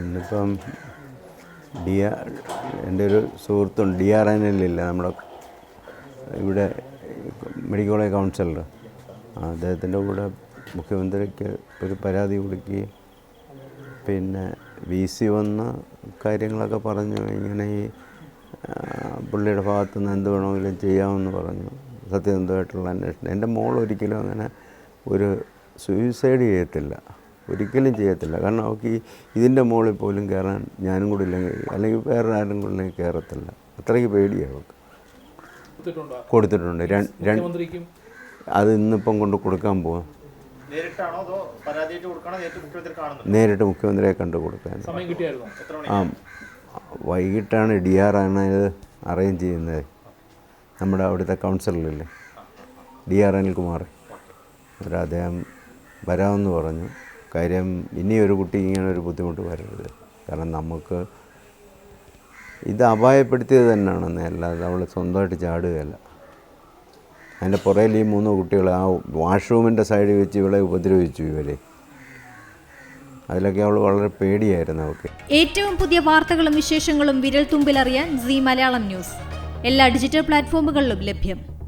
ഇന്നിപ്പം D R എന്റെ ഒരു സുഹൃത്തുണ്ട് ഡി ആർ എൻ എല്ലില്ല നമ്മുടെ ഇവിടെ മെഡിക്കൽ കോളേജ് കൗൺസിലർ. അദ്ദേഹത്തിന്റെ കൂടെ മുഖ്യമന്ത്രിക്ക് ഒരു പരാതി കൊടുക്കുകയും പിന്നെ വി സി വന്ന കാര്യങ്ങളൊക്കെ പറഞ്ഞു ഇങ്ങനെ ഈ പുള്ളിയുടെ ഭാഗത്തു നിന്ന് എന്ത് വേണമെങ്കിലും ചെയ്യാമെന്ന് പറഞ്ഞു. സത്യസന്ധമായിട്ടുള്ള അന്വേഷണം. എന്റെ മോൾ ഒരിക്കലും അങ്ങനെ ഒരു സൂയിസൈഡ് ചെയ്യത്തില്ല. ഒരിക്കലും ചെയ്യത്തില്ല. കാരണം അവർക്ക് ഈ ഇതിന്റെ മുകളിൽ പോലും കയറാൻ ഞാനും കൂടെ ഇല്ലെങ്കിൽ അല്ലെങ്കിൽ വേറെ ആരും കൂടെ ഇല്ലെങ്കിൽ കയറത്തില്ല അത്രയ്ക്ക് പേടിയാണ് അവർക്ക് കൊടുത്തിട്ടുണ്ട്? രണ്ട് രണ്ട് അത് ഇന്നിപ്പം കൊണ്ട് കൊടുക്കാൻ പോവാം. നേരിട്ട് മുഖ്യമന്ത്രിയെ കണ്ടു കൊടുക്കാൻ. ആ വൈകിട്ടാണ് ഡി ആർ ആണ് ഇത് അറേഞ്ച് ചെയ്യുന്നത്. നമ്മുടെ അവിടുത്തെ കൗൺസിലറില്ലേ ഡി ആർ അനിൽകുമാർ. അവർ അദ്ദേഹം വരാമെന്ന് പറഞ്ഞു. കാര്യം ഇനി ഒരു കുട്ടി ഇങ്ങനെ ഒരു ബുദ്ധിമുട്ട് വരരുത്. കാരണം നമുക്ക് ഇത് അപായപ്പെടുത്തിയത് തന്നെയാണെന്ന് അല്ലാതെ അവൾ സ്വന്തമായിട്ട് ചാടുകയല്ല. അതിന്റെ പുറയിൽ ഈ മൂന്ന് കുട്ടികൾ ആ വാഷ്റൂമിന്റെ സൈഡിൽ വെച്ച് ഇവളെ ഉപദ്രവിച്ചു ഇവരെ. അതിലൊക്കെ അവൾ വളരെ പേടിയായിരുന്നു അവൾക്ക്. ഏറ്റവും പുതിയ വാർത്തകളും വിശേഷങ്ങളും വിരൽ തുമ്പിലറിയാൻ സി മലയാളം ന്യൂസ്. എല്ലാ ഡിജിറ്റൽ പ്ലാറ്റ്ഫോമുകളിലും ലഭ്യം.